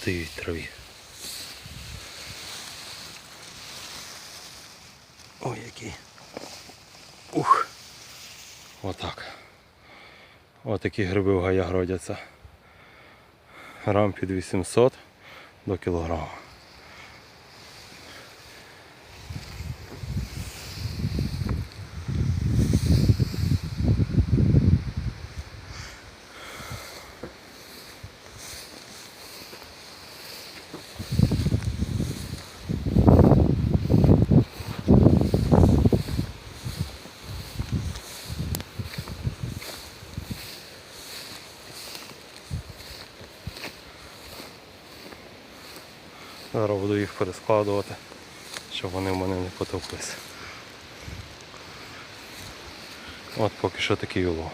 стоїть в траві. Ой, який. Ух. Отак. Отакі гриби в гаях родяться. Грам під 800 до кілограма. Зараз буду їх перескладувати, щоб вони в мене не потовклися. От поки що такий улов.